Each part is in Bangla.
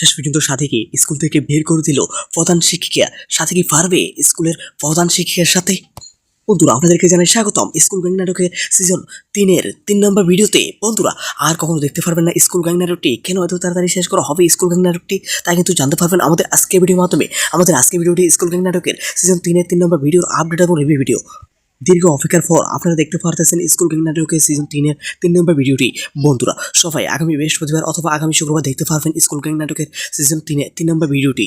শেষ পর্যন্ত সাথীকে স্কুল থেকে বের করে দিল প্রধান শিক্ষিকা। সাথে কি পারবে স্কুলের প্রধান শিক্ষিকার সাথে? বন্ধুরা, আপনাদেরকে জানাই স্বাগতম স্কুল গ্যাং নাটকের সিজন তিনের তিন নম্বর ভিডিওতে বন্ধুরা, আর কখনো দেখতে পারবেন না স্কুল গ্যাং নাটকটি কেন এত তাড়াতাড়ি শেষ করা হবে স্কুল গ্যাং নাটকটি তা কিন্তু জানতে পারবেন আমাদের আজকের ভিডিওর মাধ্যমে। আমাদের আজকের ভিডিওটি স্কুল গ্যাং নাটকের সিজন তিনের তিন নম্বর ভিডিওর আপডেট এবং রিভিউ ভিডিও দীর্ঘ অপেক্ষার পর আপনারা দেখতে পারতেছেন স্কুল গ্যাং নাটকের সিজন তিনের তিন নম্বর ভিডিওটি। বন্ধুরা, সবাই আগামী বৃহস্পতিবার অথবা আগামী শুক্রবার দেখতে পারবেন স্কুল গ্যাং নাটকের সিজন তিনে তিন নম্বর ভিডিওটি।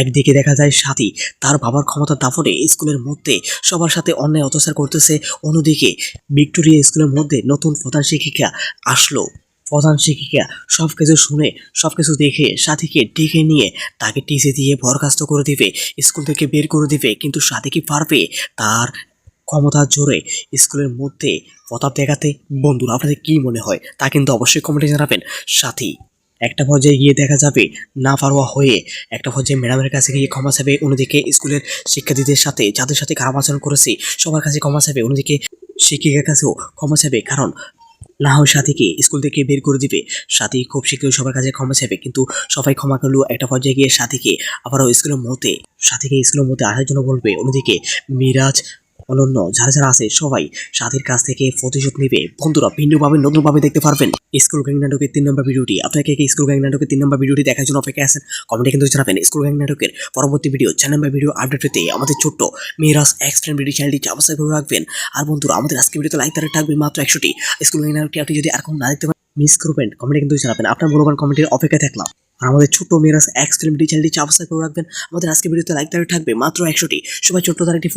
একদিকে দেখা যায় সাথী, তার বাবার ক্ষমতা দাফনে স্কুলের মধ্যে সবার সাথে অন্যায় অত্যাচার করতেছে। অন্যদিকে ভিক্টোরিয়া স্কুলের মধ্যে নতুন প্রধান শিক্ষিকা আসলো। প্রধান শিক্ষিকা সব কিছু শুনে সব কিছু দেখে সাথীকে ডেকে নিয়ে তাকে টিসি দিয়ে বরখাস্ত করে দিবে, স্কুল থেকে বের করে দিবে। কিন্তু সাথী কি পারবে? তার ক্ষমতার জোরে স্কুলের মধ্যে প্রতাপ দেখাতে, বন্ধুরা, আপনাদের কি মনে হয়? তা কিন্তু অবশ্যই কমেন্টে জানাবেন। সাথী, একটা পর্যায়ে গিয়ে দেখা যাবে না পারোয়া হয়ে একটা পর্যায়ে ম্যাডামের কাছে গিয়ে ক্ষমা চাবে অন্যদিকে স্কুলের শিক্ষার্থীদের সাথে, যাদের সাথে খারাপ আচরণ করেছে, সবার কাছে ক্ষমা চাবে অন্যদিকে শিক্ষিকার কাছেও ক্ষমা চাবে কারণ না হয় সাথীকে স্কুল থেকে বের করে দিবে। সাথী খুব শীঘ্রই সবার কাছে ক্ষমা চাইবে, কিন্তু সবাই ক্ষমা করলেও একটা পর্যায়ে গিয়ে সাথীকে। আবারও স্কুলের মতে সাথীকে স্কুলের মধ্যে আসার জন্য বলবে, অন্যদিকে মিরাজ অনন্য, যারা যারা আছে, সবাই সাথীর কাছ থেকে প্রতিশোধ নেবে। বন্ধুরা ভিন্নভাবে নতুনভাবে দেখতে পারবেন স্কুল গ্যাং নাটকের তিন নম্বর ভিডিওটি। আপনাকে কি স্কুল গ্যাং নাটকের তিন নম্বর ভিডিওটি দেখার জন্য অপেক্ষা আছেন কমেন্টে কিন্তু জানাবেন। স্কুল গ্যাং নাটকের পরবর্তী ভিডিও চার নম্বর ভিডিও আপডেট পেতে আমাদের ছোট্ট মিরাজ এক্সট্রেন ভিডিও চ্যানেলটি সাবস্ক্রাইব করে রাখবেন। আর বন্ধুরা, আমাদের আজকে ভিডিওতে লাইক তারা থাকবে মাত্র একশোটি। স্কুল গ্যাং নাটকটি আপনি যদি আর কোনো না দেখতে পারেন মিস করবেন। কমেন্টে কিন্তু জানাবেন। আপনার মূল্যবান কমেন্টের অপেক্ষায় থাকলাম। আর আমাদের ছোট্ট মিরাজ এক্সট্রেন ভিডিও চ্যানেলটি সাবস্ক্রাইব করে রাখবেন। আমাদের আজকে ভিডিওতে লাইক তারা থাকবে মাত্র একশোটি। সবাই ছোট্ট তারা একটি